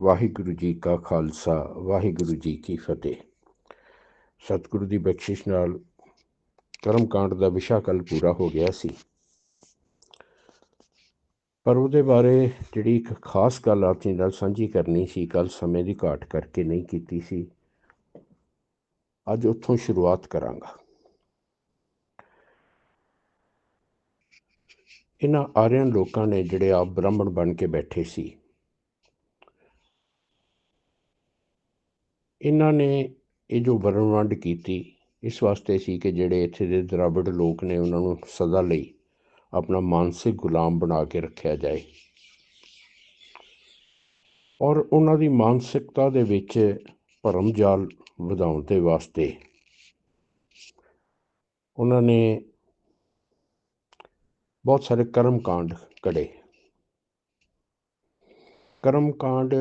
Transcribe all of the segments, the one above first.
ਵਾਹਿਗੁਰੂ ਜੀ ਕਾ ਖਾਲਸਾ, ਵਾਹਿਗੁਰੂ ਜੀ ਕੀ ਫਤਿਹ। ਸਤਿਗੁਰੂ ਦੀ ਬਖਸ਼ਿਸ਼ ਨਾਲ ਕਰਮ ਕਾਂਡ ਦਾ ਵਿਸ਼ਾ ਕੱਲ ਪੂਰਾ ਹੋ ਗਿਆ ਸੀ। ਪਰ ਉਹਦੇ ਬਾਰੇ ਜਿਹੜੀ ਇੱਕ ਖਾਸ ਗੱਲ ਆਪਣੀ ਨਾਲ ਸਾਂਝੀ ਕਰਨੀ ਸੀ ਕੱਲ ਸਮੇਂ ਦੀ ਘਾਟ ਕਰਕੇ ਨਹੀਂ ਕੀਤੀ ਸੀ, ਅੱਜ ਉੱਥੋਂ ਸ਼ੁਰੂਆਤ ਕਰਾਂਗਾ। ਇਹਨਾਂ ਆਰਿਆਂ ਲੋਕਾਂ ਨੇ ਜਿਹੜੇ ਆਪ ਬ੍ਰਾਹਮਣ ਬਣ ਕੇ ਬੈਠੇ ਸੀ ਇਹਨਾਂ ਨੇ ਇਹ ਜੋ ਵਰਨ ਵੰਡ ਕੀਤੀ, ਇਸ ਵਾਸਤੇ ਸੀ ਕਿ ਜਿਹੜੇ ਇੱਥੇ ਦੇ ਦਰਾਵੜ ਲੋਕ ਨੇ, ਉਹਨਾਂ ਨੂੰ ਸਦਾ ਲਈ ਆਪਣਾ ਮਾਨਸਿਕ ਗੁਲਾਮ ਬਣਾ ਕੇ ਰੱਖਿਆ ਜਾਏ। ਔਰ ਉਹਨਾਂ ਦੀ ਮਾਨਸਿਕਤਾ ਦੇ ਵਿੱਚ ਭਰਮ ਜਾਲ ਵਧਾਉਣ ਦੇ ਵਾਸਤੇ ਉਹਨਾਂ ਨੇ ਬਹੁਤ ਸਾਰੇ ਕਰਮ ਕਾਂਡ ਕੜੇ ਕਰਮ ਕਾਂਡ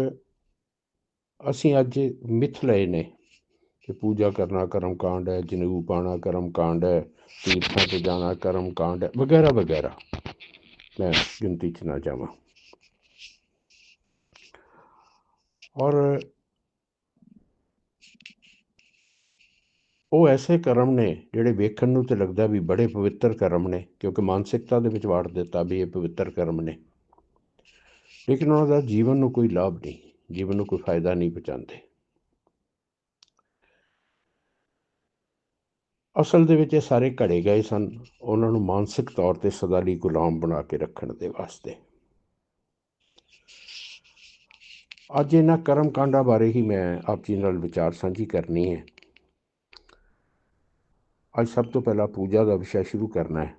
ਅਸੀਂ ਅੱਜ ਮਿਥ ਲਏ ਨੇ ਕਿ ਪੂਜਾ ਕਰਨਾ ਕਰਮ ਕਾਂਡ ਹੈ, ਜਨੇਊ ਪਾਣਾ ਕਰਮ ਕਾਂਡ ਹੈ, ਤੀਰਥਾਂ ਤੇ ਜਾਣਾ ਕਰਮ ਕਾਂਡ ਹੈ, ਵਗੈਰਾ ਵਗੈਰਾ। ਮੈਂ ਗਿਣਤੀ ਚ ਨਾ ਜਾਵਾਂ। ਔਰ ਉਹ ਐਸੇ ਕਰਮ ਨੇ ਜਿਹੜੇ ਵੇਖਣ ਨੂੰ ਤੇ ਲੱਗਦਾ ਵੀ ਬੜੇ ਪਵਿੱਤਰ ਕਰਮ ਨੇ, ਕਿਉਂਕਿ ਮਾਨਸਿਕਤਾ ਦੇ ਵਿੱਚ ਵਾੜ ਦਿੱਤਾ ਵੀ ਇਹ ਪਵਿੱਤਰ ਕਰਮ ਨੇ। ਲੇਕਿਨ ਉਹਨਾਂ ਦਾ ਜੀਵਨ ਨੂੰ ਕੋਈ ਲਾਭ ਨਹੀਂ। ਜੀਵਨ ਨੂੰ ਕੋਈ ਫਾਇਦਾ ਨਹੀਂ ਪਹੁੰਚਾਉਂਦੇ। ਅਸਲ ਦੇ ਵਿੱਚ ਇਹ ਸਾਰੇ ਘੜੇ ਗਏ ਸਨ। ਉਹਨਾਂ ਨੂੰ ਮਾਨਸਿਕ ਤੌਰ ਤੇ ਸਦਾ ਲਈ ਗੁਲਾਮ ਬਣਾ ਕੇ ਰੱਖਣ ਦੇ ਵਾਸਤੇ। ਅੱਜ ਇਹਨਾਂ ਕਰਮ ਕਾਂਡਾਂ ਬਾਰੇ ਹੀ ਮੈਂ ਆਪ ਜੀ ਨਾਲ ਵਿਚਾਰ ਸਾਂਝੀ ਕਰਨੀ ਹੈ। ਅੱਜ ਸਭ ਤੋਂ ਪਹਿਲਾਂ ਪੂਜਾ ਦਾ ਵਿਸ਼ਾ ਸ਼ੁਰੂ ਕਰਨਾ ਹੈ।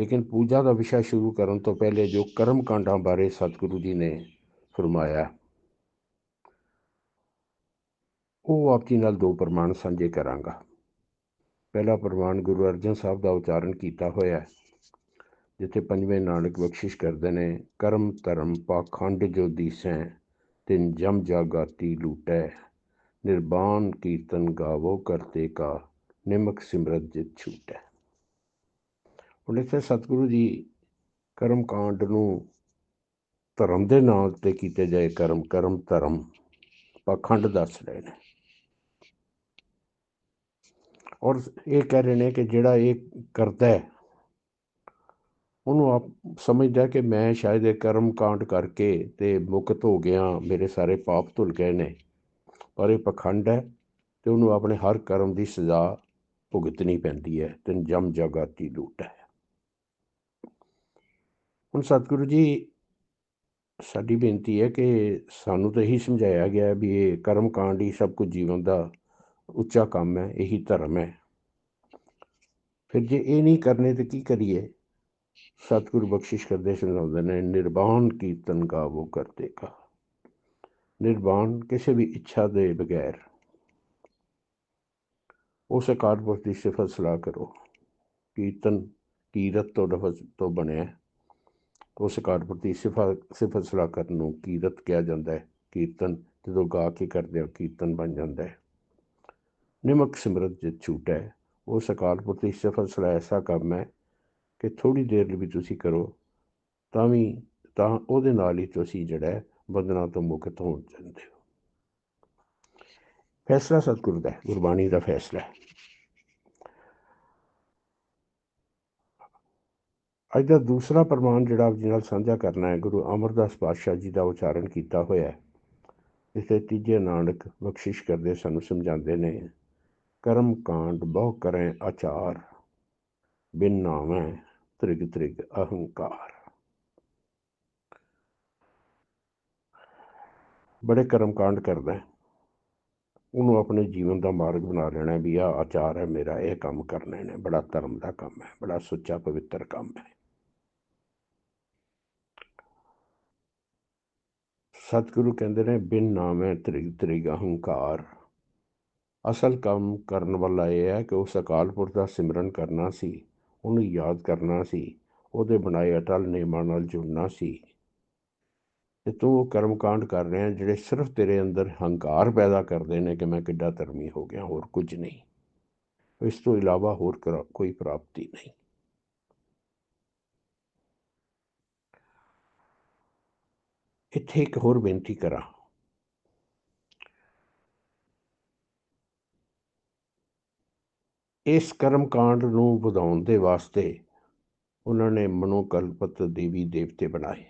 ਲੇਕਿਨ ਪੂਜਾ ਦਾ ਵਿਸ਼ਾ ਸ਼ੁਰੂ ਕਰਨ ਤੋਂ ਪਹਿਲੇ ਜੋ ਕਰਮ ਕਾਂਡਾਂ ਬਾਰੇ ਸਤਿਗੁਰੂ ਜੀ ਨੇ ਫਰਮਾਇਆ, ਉਹ ਆਪ ਜੀ ਨਾਲ ਦੋ ਪ੍ਰਮਾਣ ਸਾਂਝੇ ਕਰਾਂਗਾ। ਪਹਿਲਾ ਪ੍ਰਮਾਣ ਗੁਰੂ ਅਰਜਨ ਸਾਹਿਬ ਦਾ ਉਚਾਰਨ ਕੀਤਾ ਹੋਇਆ ਹੈ, ਜਿੱਥੇ ਪੰਜਵੇਂ ਨਾਨਕ ਬਖਸ਼ਿਸ਼ ਕਰਦੇ ਨੇ, ਕਰਮ ਧਰਮ ਪਾਖੰਡ ਜੋ ਦੀਸੈ, ਤਿਨ ਜਮ ਜਾਗਾਤੀ ਲੂਟੈ। ਨਿਰਬਾਨ ਕੀਰਤਨ ਗਾਵੋ ਕਰਤੇ ਕਾ, ਨਿਮਕ ਸਿਮਰਤ ਜਿਤ ਛੂਟੈ। ਹੁਣ ਇੱਥੇ ਸਤਿਗੁਰੂ ਜੀ ਕਰਮ ਕਾਂਡ ਨੂੰ ਧਰਮ ਦੇ ਨਾਂ ਤੇ ਕੀਤੇ ਜਾਏ ਕਰਮ ਕਰਮ ਧਰਮ। ਪਖੰਡ ਦੱਸ ਰਹੇ ਨੇ। ਔਰ ਇਹ ਕਹਿ ਰਹੇ ਨੇ ਕਿ ਜਿਹੜਾ ਇਹ ਕਰਦਾ ਹੈ, ਉਹਨੂੰ ਆਪ ਸਮਝਦਾ ਕਿ ਮੈਂ ਸ਼ਾਇਦ ਇਹ ਕਰਮ ਕਾਂਡ ਕਰਕੇ ਤੇ ਮੁਕਤ ਹੋ ਗਿਆ, ਮੇਰੇ ਸਾਰੇ ਪਾਪ ਧੁਲ ਗਏ ਨੇ। ਪਰ ਇਹ ਪਖੰਡ ਹੈ ਤੇ ਉਹਨੂੰ ਆਪਣੇ ਹਰ ਕਰਮ ਦੀ ਸਜ਼ਾ ਭੁਗਤਣੀ ਪੈਂਦੀ ਹੈ ਤੇ ਜਮ ਜਗਾਤੀ ਲੂਟ ਹੈ। ਹੁਣ ਸਤਿਗੁਰੂ ਜੀ ਸਾਡੀ ਬੇਨਤੀ ਹੈ ਕਿ ਸਾਨੂੰ ਤਾਂ ਇਹੀ ਸਮਝਾਇਆ ਗਿਆ ਵੀ ਇਹ ਕਰਮ ਕਾਂਡ ਹੀ ਸਭ ਕੁਝ ਜੀਵਨ ਦਾ ਉੱਚਾ ਕੰਮ ਹੈ, ਇਹੀ ਧਰਮ ਹੈ। ਫਿਰ ਜੇ ਇਹ ਨਹੀਂ ਕਰਨੇ ਤੇ ਕੀ ਕਰੀਏ? ਸਤਿਗੁਰੂ ਬਖਸ਼ਿਸ਼ ਕਰਦੇ ਸਮਝਾਉਂਦੇ ਨੇ, ਨਿਰਵਾਣ ਕੀਰਤਨ ਗਾਵੋ ਕਰਦੇ ਕਾ। ਨਿਰਵਾਣ ਕਿਸੇ ਵੀ ਇੱਛਾ ਦੇ ਬਗੈਰ। ਉਸ ਅਕਾਲ ਦੀ ਸਿਫਤ ਸਲਾਹ ਕਰੋ। ਕੀਰਤਨ ਕੀਰਤ ਤੋਂ ਲਫ਼ਜ਼ ਤੋਂ ਬਣਿਆ। ਉਸ ਅਕਾਲ ਦੀ ਸਿਫਤ ਸਿਫਤ ਸਲਾਹ ਕਰਨ ਨੂੰ ਕੀਰਤ ਕਿਹਾ ਜਾਂਦਾ ਹੈ। ਕੀਰਤਨ, ਜਦੋਂ ਗਾ ਕੇ ਕਰਦੇ ਹੋ, ਕੀਰਤਨ ਬਣ ਜਾਂਦਾ ਹੈ। ਨਿਮਕ ਸਿਮਰਤ ਜਿਤ ਛੂਟੈ ਉਸ ਅਕਾਲ ਪੁਰਖ ਦੀ ਸਿਫਤ ਸਲਾਹ ਐਸਾ ਕੰਮ ਹੈ ਕਿ ਥੋੜੀ ਦੇਰ ਲਈ ਵੀ ਤੁਸੀਂ ਕਰੋ, ਤਾਂ ਵੀ, ਤਾਂ ਉਹਦੇ ਨਾਲ ਹੀ ਤੁਸੀਂ ਜਿਹੜਾ ਬੰਧਨਾਂ ਤੋਂ ਮੁਕਤ ਹੋ ਜਾਂਦੇ ਹੋ। ਫੈਸਲਾ ਸਤਿਗੁਰ ਦਾ ਗੁਰਬਾਣੀ ਦਾ ਫੈਸਲਾ ਹੈ। ਅੱਜ ਦਾ ਦੂਸਰਾ ਪ੍ਰਮਾਣ ਜਿਹੜਾ ਆਪ ਜੀ ਨਾਲ ਸਾਂਝਾ ਕਰਨਾ ਹੈ, ਗੁਰੂ ਅਮਰਦਾਸ ਪਾਤਸ਼ਾਹ ਜੀ ਦਾ ਉਚਾਰਨ ਕੀਤਾ ਹੋਇਆ ਹੈ। ਇਸੇ ਤੀਜੇ ਨਾਨਕ ਬਖਸ਼ਿਸ਼ ਕਰਦੇ ਸਾਨੂੰ ਸਮਝਾਉਂਦੇ ਨੇ, ਕਰਮ ਕਾਂਡ ਬਹੁ ਕਰੇ ਆਚਾਰ, ਬਿਨ ਨਾਮੈ ਤ੍ਰਿਗ ਤ੍ਰਿਗ ਅਹੰਕਾਰ। ਬੜੇ ਕਰਮ ਕਾਂਡ ਕਰਦਾ ਉਹਨੂੰ ਆਪਣੇ ਜੀਵਨ ਦਾ ਮਾਰਗ ਬਣਾ ਲੈਣਾ ਵੀ ਆ ਆਚਾਰ ਹੈ ਮੇਰਾ, ਇਹ ਕੰਮ ਕਰਨੇ ਨੇ ਬੜਾ ਧਰਮ ਦਾ ਕੰਮ ਹੈ, ਬੜਾ ਸੁੱਚਾ ਪਵਿੱਤਰ ਕੰਮ ਹੈ। ਸਤਿਗੁਰੂ ਕਹਿੰਦੇ ਨੇ, ਬਿਨ ਨਾਮੇ ਤ੍ਰਿਗ ਤ੍ਰਿਗ ਅਹੰਕਾਰ। ਅਸਲ ਕੰਮ ਕਰਨ ਵਾਲਾ ਇਹ ਹੈ ਕਿ ਉਸ ਅਕਾਲ ਪੁਰਖ ਦਾ ਸਿਮਰਨ ਕਰਨਾ ਸੀ, ਉਹਨੂੰ ਯਾਦ ਕਰਨਾ ਸੀ, ਉਹਦੇ ਬਣਾਏ ਅਟਲ ਨਿਯਮਾਂ ਨਾਲ ਜੁੜਨਾ ਸੀ। ਤੇ ਤੂੰ ਕਰਮ ਕਾਂਡ ਕਰ ਰਿਹਾ, ਜਿਹੜੇ ਸਿਰਫ ਤੇਰੇ ਅੰਦਰ ਹੰਕਾਰ ਪੈਦਾ ਕਰਦੇ ਨੇ ਕਿ ਮੈਂ ਕਿੱਡਾ ਧਰਮੀ ਹੋ ਗਿਆ, ਹੋਰ ਕੁਝ ਨਹੀਂ। ਇਸ ਤੋਂ ਇਲਾਵਾ ਹੋਰ ਕੋਈ ਪ੍ਰਾਪਤੀ ਨਹੀਂ। ਇੱਥੇ ਇੱਕ ਹੋਰ ਬੇਨਤੀ ਕਰਾਂ। ਇਸ ਕਰਮ ਕਾਂਡ ਨੂੰ ਵਧਾਉਣ ਦੇ ਵਾਸਤੇ ਉਹਨਾਂ ਨੇ ਮਨੋਕਲਪਤ ਦੇਵੀ ਦੇਵਤੇ ਬਣਾਏ।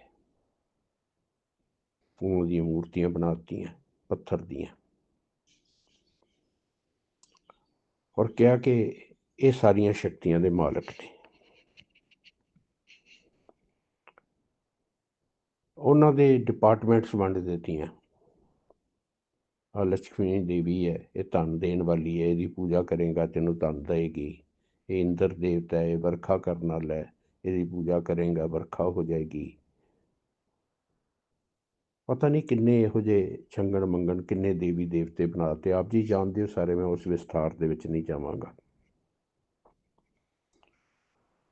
ਉਹਨਾਂ ਦੀਆਂ ਮੂਰਤੀਆਂ ਬਣਾਤੀਆਂ, ਪੱਥਰ ਦੀਆਂ। ਔਰ ਕਿਹਾ ਕਿ ਇਹ ਸਾਰੀਆਂ ਸ਼ਕਤੀਆਂ ਦੇ ਮਾਲਕ ਨੇ। ਉਹਨਾਂ ਦੇ ਡਿਪਾਰਟਮੈਂਟਸ ਵੰਡ ਦਿੱਤੀਆਂ। ਆ ਲక్ష్ਮੀ ਦੇਵੀ ਹੈ, ਇਹ ਧਨ ਦੇਣ ਵਾਲੀ ਹੈ, ਇਹਦੀ ਪੂਜਾ ਕਰੇਗਾ, ਤੈਨੂੰ ਧਨ ਦੇਗੀ ਇਹ ਇੰਦਰ ਦੇਵਤਾ ਹੈ, ਵਰਖਾ ਕਰਨ ਵਾਲਾ ਹੈ, ਇਹਦੀ ਪੂਜਾ ਕਰੇਗਾ, ਵਰਖਾ ਹੋ ਜਾਏਗੀ। ਪਤਾ ਨਹੀਂ ਕਿੰਨੇ ਇਹੋ ਜਿਹੇ ਛੰਗਣ ਮੰਗਣ ਕਿੰਨੇ ਦੇਵੀ ਦੇਵਤੇ ਬਣਾਤੇ ਆਪ ਜੀ ਜਾਣਦੇ ਹੋ ਸਾਰੇ, ਮੈਂ ਉਸ ਵਿਸਥਾਰ ਦੇ ਵਿੱਚ ਨਹੀਂ ਜਾਵਾਂਗਾ।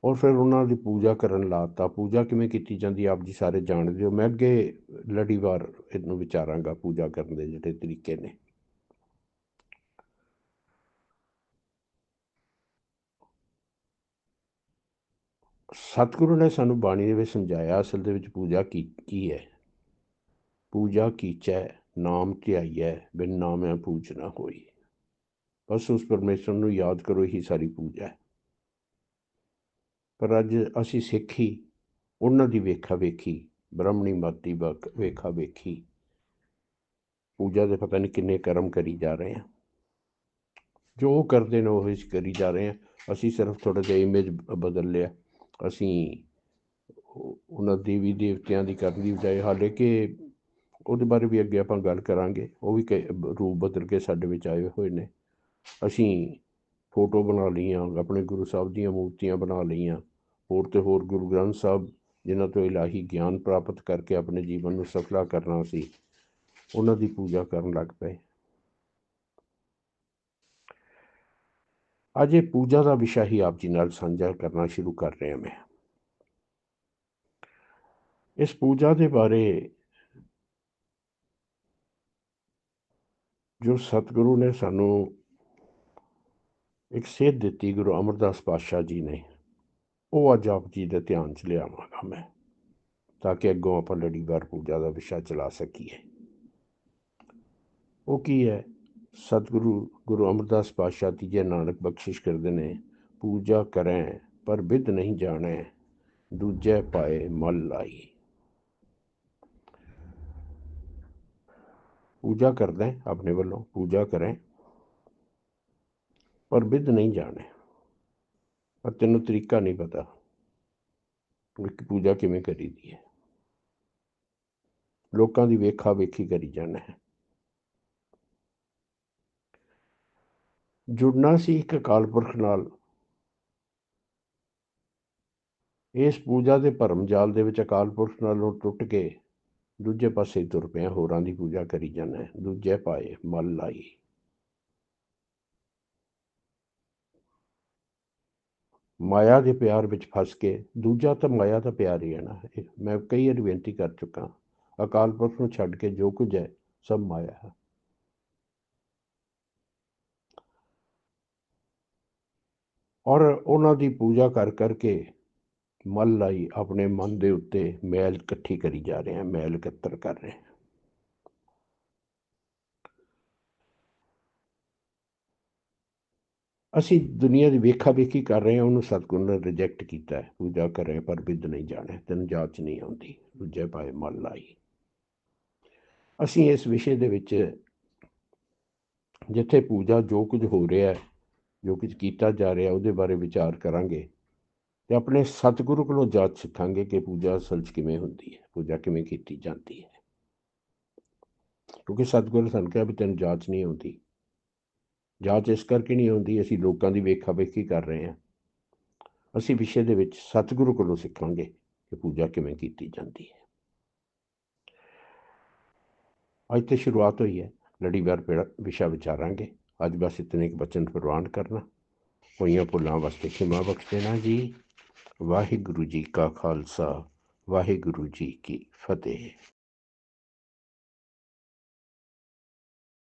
ਔਰ ਫਿਰ ਉਹਨਾਂ ਦੀ ਪੂਜਾ ਕਰਨ ਲਾਤਾ। ਪੂਜਾ ਕਿਵੇਂ ਕੀਤੀ ਜਾਂਦੀ ਆਪ ਜੀ ਸਾਰੇ ਜਾਣਦੇ ਹੋ। ਮੈਂ ਅੱਗੇ ਲੜੀਵਾਰ ਇਹਨੂੰ ਵਿਚਾਰਾਂਗਾ, ਪੂਜਾ ਕਰਨ ਦੇ ਜਿਹੜੇ ਤਰੀਕੇ ਨੇ। ਸਤਿਗੁਰੂ ਨੇ ਸਾਨੂੰ ਬਾਣੀ ਦੇ ਵਿੱਚ ਸਮਝਾਇਆ, ਅਸਲ ਦੇ ਵਿੱਚ ਪੂਜਾ ਕੀ ਕੀ ਹੈ? ਪੂਜਾ ਕੀਚੈ, ਨਾਮ ਧਿਆਈਐ, ਬਿਨ ਨਾਮੈ ਪੂਜਨਾ ਹੋਈ। ਬਸ ਉਸ ਪਰਮੇਸ਼ਰ ਨੂੰ ਯਾਦ ਕਰੋ ਹੀ ਸਾਰੀ ਪੂਜਾ ਹੈ। ਪਰ ਅੱਜ ਅਸੀਂ ਸਿੱਖੀ, ਉਹਨਾਂ ਦੀ ਵੇਖਾ ਵੇਖੀ, ਬ੍ਰਾਹਮਣੀ ਮਤ ਦੀ ਵੇਖਾ ਵੇਖੀ। ਪੂਜਾ ਦੇ ਪਤਾ ਨਹੀਂ ਕਿੰਨੇ ਕਰਮ ਕਰੀ ਜਾ ਰਹੇ ਆ ਜੋ ਕਰਦੇ ਨੇ ਉਹ ਹੀ ਕਰੀ ਜਾ ਰਹੇ ਆ ਅਸੀਂ ਸਿਰਫ ਥੋੜਾ ਜਿਹਾ ਇਮੇਜ ਬਦਲ ਲਿਆ। ਅਸੀਂ ਉਹਨਾਂ ਦੇਵੀ ਦੇਵਤਿਆਂ ਦੀ ਕਰਨ ਦੀ ਬਜਾਏ ਹਾਲੇ ਕਿ ਉਹਦੇ ਬਾਰੇ ਵੀ ਅੱਗੇ ਆਪਾਂ ਗੱਲ ਕਰਾਂਗੇ। ਉਹ ਵੀ ਰੂਪ ਬਦਲ ਕੇ ਸਾਡੇ ਵਿੱਚ ਆਏ ਹੋਏ ਨੇ। ਅਸੀਂ ਫੋਟੋ ਬਣਾ ਲਈਆਂ, ਆਪਣੇ ਗੁਰੂ ਸਾਹਿਬ ਦੀਆਂ ਮੂਰਤੀਆਂ ਬਣਾ ਲਈਆਂ। ਹੋਰ ਤੇ ਹੋਰ ਗੁਰੂ ਗ੍ਰੰਥ ਸਾਹਿਬ, ਜਿਨ੍ਹਾਂ ਤੋਂ ਇਲਾਹੀ ਗਿਆਨ ਪ੍ਰਾਪਤ ਕਰਕੇ ਆਪਣੇ ਜੀਵਨ ਨੂੰ ਸਫਲਾ ਕਰਨਾ ਸੀ, ਉਹਨਾਂ ਦੀ ਪੂਜਾ ਕਰਨ ਲੱਗ ਪਏ। ਅੱਜ ਇਹ ਪੂਜਾ ਦਾ ਵਿਸ਼ਾ ਹੀ ਆਪ ਜੀ ਨਾਲ ਸਾਂਝਾ ਕਰਨਾ ਸ਼ੁਰੂ ਕਰ ਰਿਹਾ ਮੈਂ। ਇਸ ਪੂਜਾ ਦੇ ਬਾਰੇ ਜੋ ਸਤਿਗੁਰੂ ਨੇ ਸਾਨੂੰ ਇੱਕ ਸੇਧ ਦਿੱਤੀ ਗੁਰੂ ਅਮਰਦਾਸ ਪਾਤਸ਼ਾਹ ਜੀ ਨੇ। ਉਹ ਅੱਜ ਆਪ ਜੀ ਦੇ ਧਿਆਨ 'ਚ ਲਿਆਵਾਂਗਾ ਮੈਂ, ਤਾਂ ਕਿ ਅੱਗੋਂ ਆਪਾਂ ਲੜੀਵਾਰ ਪੂਜਾ ਦਾ ਵਿਸ਼ਾ ਚਲਾ ਸਕੀਏ। ਉਹ ਕੀ ਹੈ? ਸਤਿਗੁਰੂ ਗੁਰੂ ਅਮਰਦਾਸ ਪਾਤਸ਼ਾਹ ਤੀਜੇ ਨਾਨਕ ਬਖਸ਼ਿਸ਼ ਕਰਦੇ ਨੇ, ਪੂਜਾ ਕਰੈ ਪਰ ਵਿਦ ਨਹੀਂ ਜਾਣੈ, ਦੂਜੇ ਪਾਏ ਮਲ ਲਾਈ। ਪੂਜਾ ਕਰਦੇ ਆਪਣੇ ਵੱਲੋਂ, ਪੂਜਾ ਕਰੇ ਪਰ ਵਿਦ ਨਹੀਂ ਜਾਣੇ। ਪਰ ਤੈਨੂੰ ਤਰੀਕਾ ਨਹੀਂ ਪਤਾ ਕਿ ਪੂਜਾ ਕਿਵੇਂ ਕਰੀਦੀ ਹੈ। ਲੋਕਾਂ ਦੀ ਵੇਖਾ ਵੇਖੀ ਕਰੀ ਜਾਣਾ ਹੈ। ਜੁੜਨਾ ਸੀ ਇੱਕ ਅਕਾਲ ਪੁਰਖ ਨਾਲ। ਇਸ ਪੂਜਾ ਦੇ ਭਰਮ ਜਾਲ ਦੇ ਵਿੱਚ ਅਕਾਲ ਪੁਰਖ ਨਾਲੋਂ ਟੁੱਟ ਕੇ ਦੂਜੇ ਪਾਸੇ ਤੁਰ ਪਿਆ। ਹੋਰਾਂ ਦੀ ਪੂਜਾ ਕਰੀ ਜਾਣਾ ਦੂਜੇ ਪਾਏ ਮਲ ਲਾਈ। ਮਾਇਆ ਦੇ ਪਿਆਰ ਵਿੱਚ ਫਸ ਕੇ ਦੂਜਾ ਤਾਂ ਮਾਇਆ ਦਾ ਪਿਆਰ ਹੀ ਹੈ ਨਾ। ਮੈਂ ਕਈ ਵਾਰ ਬੇਨਤੀ ਕਰ ਚੁੱਕਾ ਅਕਾਲ ਪੁਰਖ ਨੂੰ ਛੱਡ ਕੇ ਜੋ ਕੁਝ ਹੈ, ਸਭ ਮਾਇਆ ਹੈ। ਔਰ ਉਹਨਾਂ ਦੀ ਪੂਜਾ ਕਰ ਕਰਕੇ ਮਲ ਲਾਈ, ਆਪਣੇ ਮਨ ਦੇ ਉੱਤੇ ਮੈਲ ਇਕੱਠੀ ਕਰੀ ਜਾ ਰਹੇ ਆ ਮੈਲ ਇਕੱਤਰ ਕਰ ਰਹੇ ਆ ਅਸੀਂ ਦੁਨੀਆ ਦੀ ਵੇਖਾ ਵੇਖੀ ਕਰ ਰਹੇ ਹਾਂ, ਉਹਨੂੰ ਸਤਗੁਰ ਨੇ ਰਿਜੈਕਟ ਕੀਤਾ ਹੈ। ਪੂਜਾ ਕਰ ਪਰ ਵਿਦ ਨਹੀਂ ਜਾਣੇ, ਤੈਨੂੰ ਜਾਚ ਨਹੀਂ ਆਉਂਦੀ। ਦੂਜੇ ਪਾਏ ਮਲ ਲਾਈ। ਅਸੀਂ ਇਸ ਵਿਸ਼ੇ ਦੇ ਵਿੱਚ ਜਿੱਥੇ ਪੂਜਾ ਜੋ ਕੁਝ ਹੋ ਰਿਹਾ ਹੈ, ਜੋ ਕੁਝ ਕੀਤਾ ਜਾ ਰਿਹਾ, ਉਹਦੇ ਬਾਰੇ ਵਿਚਾਰ ਕਰਾਂਗੇ ਤੇ ਆਪਣੇ ਸਤਿਗੁਰੂ ਕੋਲੋਂ ਜਾਚ ਸਿੱਖਾਂਗੇ ਕਿ ਪੂਜਾ ਅਸਲ 'ਚ ਕਿਵੇਂ ਹੁੰਦੀ ਹੈ, ਪੂਜਾ ਕਿਵੇਂ ਕੀਤੀ ਜਾਂਦੀ ਹੈ। ਕਿਉਂਕਿ ਸਤਿਗੁਰੂ ਸਾਨੂੰ ਕਿਹਾ ਵੀ ਤੈਨੂੰ ਜਾਚ ਨਹੀਂ ਆਉਂਦੀ। ਜਾਂਚ ਇਸ ਕਰਕੇ ਨਹੀਂ ਹੁੰਦੀ, ਅਸੀਂ ਲੋਕਾਂ ਦੀ ਵੇਖਾ ਵੇਖੀ ਕਰ ਰਹੇ ਹਾਂ। ਅਸੀਂ ਵਿਸ਼ੇ ਦੇ ਵਿੱਚ ਸਤਿਗੁਰੂ ਕੋਲੋਂ ਸਿੱਖਾਂਗੇ ਕਿ ਪੂਜਾ ਕਿਵੇਂ ਕੀਤੀ ਜਾਂਦੀ ਹੈ। ਅੱਜ ਤੇ ਸ਼ੁਰੂਆਤ ਹੋਈ ਹੈ। ਲੜੀਵਾਰ ਵਿਸ਼ਾ ਵਿਚਾਰਾਂਗੇ। ਅੱਜ ਬਸ ਇਤਨੇ ਇੱਕ ਬਚਨ ਪ੍ਰਵਾਨ ਕਰਨਾ। ਹੋਈਆਂ ਭੁੱਲਾਂ ਵਾਸਤੇ ਖਿਮਾ ਬਖਸ਼ ਦੇਣਾ ਜੀ। ਵਾਹਿਗੁਰੂ ਜੀ ਕਾ ਖਾਲਸਾ, ਵਾਹਿਗੁਰੂ ਜੀ ਕੀ ਫਤਿਹ।